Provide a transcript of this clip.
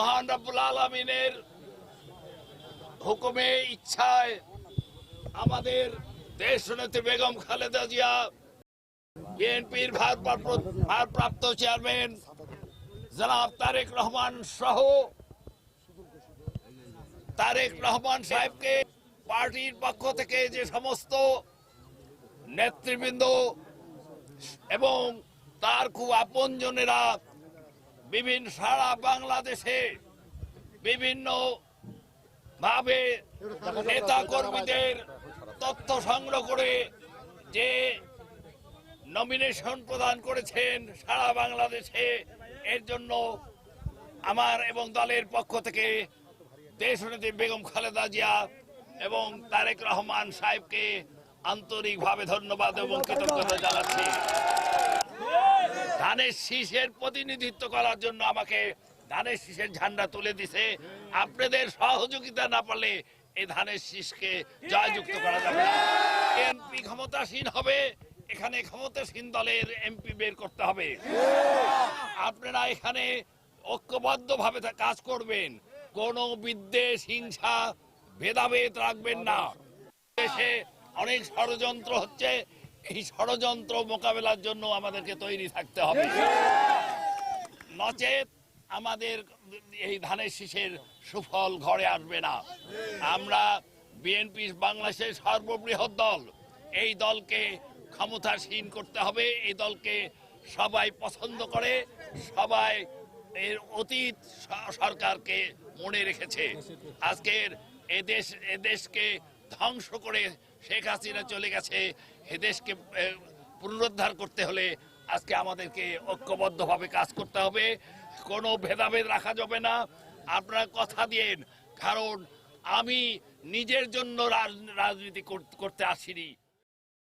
মহান রব্বুল আলমিনের হুকুমে, ইচ্ছায় আমাদের দেশ নেত্রী বেগম খালেদা জিয়া, বিএনপির ভারপ্রাপ্ত চেয়ারম্যান জনাব তারেক রহমান সহ তারেক রহমান সাহেবকে পার্টির পক্ষ থেকে যে সমস্ত নেতৃবৃন্দ এবং তার খুব আপনজনেরা বিভিন্ন সারা বাংলাদেশে বিভিন্ন ভাবে নেতা কর্মীদের তথ্য সংগ্রহ করে যে নমিনেশন প্রদান করেছেন সারা বাংলাদেশে, এর জন্য আমার এবং দলের পক্ষ থেকে দেশনেত্রী বেগম খালেদা জিয়া এবং তারেক রহমান সাহেবকে আন্তরিকভাবে ধন্যবাদ এবং কৃতজ্ঞতা জানাচ্ছি। ধানের শীষের প্রতিনিধিত্ব করার জন্য আমাকে ধানের শীষের ঝান্ডা তুলে দিছে। আপনাদের সহযোগিতা না পারলে এই ধানের শীষকে জয়যুক্ত করা যাবে এমপি ক্ষমতাসীন হবে, এখানে ক্ষমতাসীন দলের এমপি বের করতে হবে। আপনারা এখানে ঐক্যবদ্ধ ভাবে কাজ করবেন। কোন বিদ্বেষ, হিংসা, ভেদাভেদ রাখবেন না। দেশে অনেক ষড়যন্ত্র হচ্ছে এই ষড়যন্ত্র মোকাবেলার জন্য আমাদেরকে তৈরি থাকতে হবে। নচেত আমাদের এই ধানের শীষের সুফল ঘরে আসবে না। আমরা বিএনপি বাংলাদেশের সর্ববৃহৎ দল, এই দলকে ক্ষমতাসীন করতে হবে, এই দলকে সবাই পছন্দ করে, সবাই এর অতীত সরকারকে মনে রেখেছে। আজকের এদেশ এদেশকে ধ্বংস করে শেখ হাসিনা চলে গেছে। এদেশকে পুনরুদ্ধার করতে হলে আজকে আমাদেরকে ঐক্যবদ্ধভাবে কাজ করতে হবে। কোনো ভেদাভেদ রাখা যাবে না। আপনারা কথা দিন কারণ আমি নিজের জন্য রাজনীতি করতে আসিনি।